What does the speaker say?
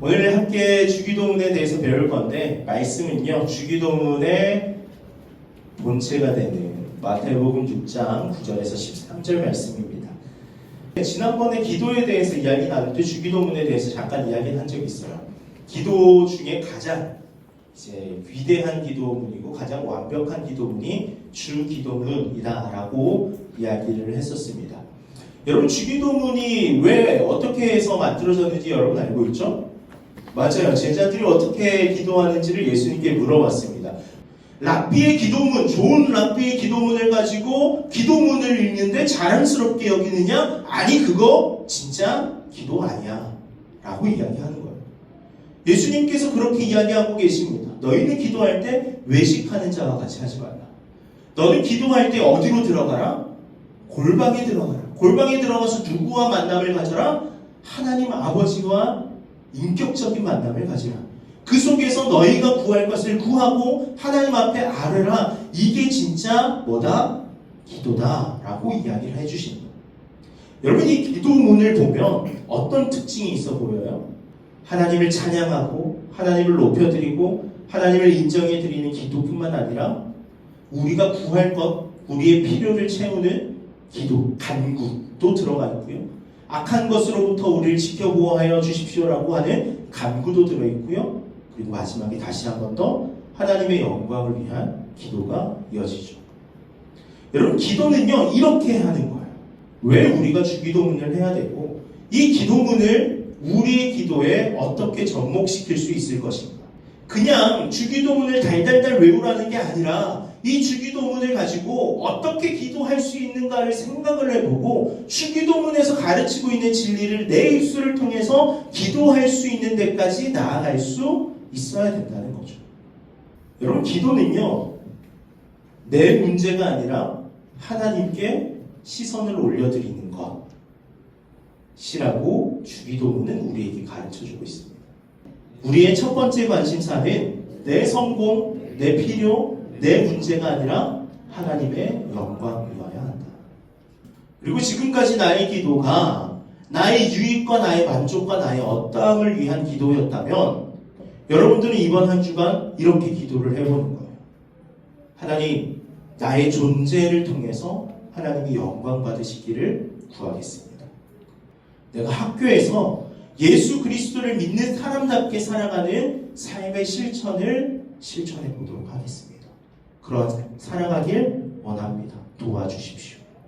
오늘 함께 주기도문에 대해서 배울 건데 말씀은요 주기도문의 본체가 되는 마태복음 6장 9절에서 13절 말씀입니다. 지난번에 기도에 대해서 이야기 나눌 때 주기도문에 대해서 잠깐 이야기를 한 적이 있어요. 기도 중에 가장 이제 위대한 기도문이고 가장 완벽한 기도문이 주 기도문이다라고 이야기를 했었습니다. 여러분 주기도문이 왜 어떻게 해서 만들어졌는지 여러분 알고 있죠? 맞아요. 제자들이 어떻게 기도하는지를 예수님께 물어봤습니다. 랍비의 기도문, 좋은 랍비의 기도문을 가지고 기도문을 읽는데 자랑스럽게 여기느냐? 아니, 그거 진짜 기도 아니야. 라고 이야기하는 거예요. 예수님께서 그렇게 이야기하고 계십니다. 너희는 기도할 때 외식하는 자와 같이 하지 말라. 너는 기도할 때 어디로 들어가라? 골방에 들어가라. 골방에 들어가서 누구와 만남을 가져라? 하나님 아버지와 인격적인 만남을 가지라. 그 속에서 너희가 구할 것을 구하고 하나님 앞에 아뢰라. 이게 진짜 뭐다? 기도다 라고 이야기를 해주신 거예요. 여러분 이 기도문을 보면 어떤 특징이 있어 보여요? 하나님을 찬양하고 하나님을 높여드리고 하나님을 인정해 드리는 기도뿐만 아니라 우리가 구할 것, 우리의 필요를 채우는 기도, 간구도 들어가 있고요. 악한 것으로부터 우리를 지켜 보호하여 주십시오라고 하는 간구도 들어 있고요. 그리고 마지막에 다시 한 번 더 하나님의 영광을 위한 기도가 이어지죠. 여러분 기도는요 이렇게 하는 거예요. 왜 우리가 주기도문을 해야 되고 이 기도문을 우리의 기도에 어떻게 접목시킬 수 있을 것인가? 그냥 주기도문을 달달달 외우라는 게 아니라 이 주기도문을 가지고 어떻게 기도할 수 있는가를 생각을 해보고 주기도문에서 가르치고 있는 진리를 내 입술을 통해서 기도할 수 있는 데까지 나아갈 수 있어야 된다는 거죠. 여러분 기도는요 내 문제가 아니라 하나님께 시선을 올려드리는 것이라고 주기도문은 우리에게 가르쳐주고 있습니다. 우리의 첫 번째 관심사는 내 성공, 내 필요, 내 문제가 아니라 하나님의 영광이어야 한다. 그리고 지금까지 나의 기도가 나의 유익과 나의 만족과 나의 어떠함을 위한 기도였다면 여러분들은 이번 한 주간 이렇게 기도를 해보는 거예요. 하나님, 나의 존재를 통해서 하나님이 영광 받으시기를 구하겠습니다. 내가 학교에서 예수 그리스도를 믿는 사람답게 살아가는 삶의 실천을 실천해 보도록 하겠습니다. 그런 살아가길 원합니다. 도와주십시오.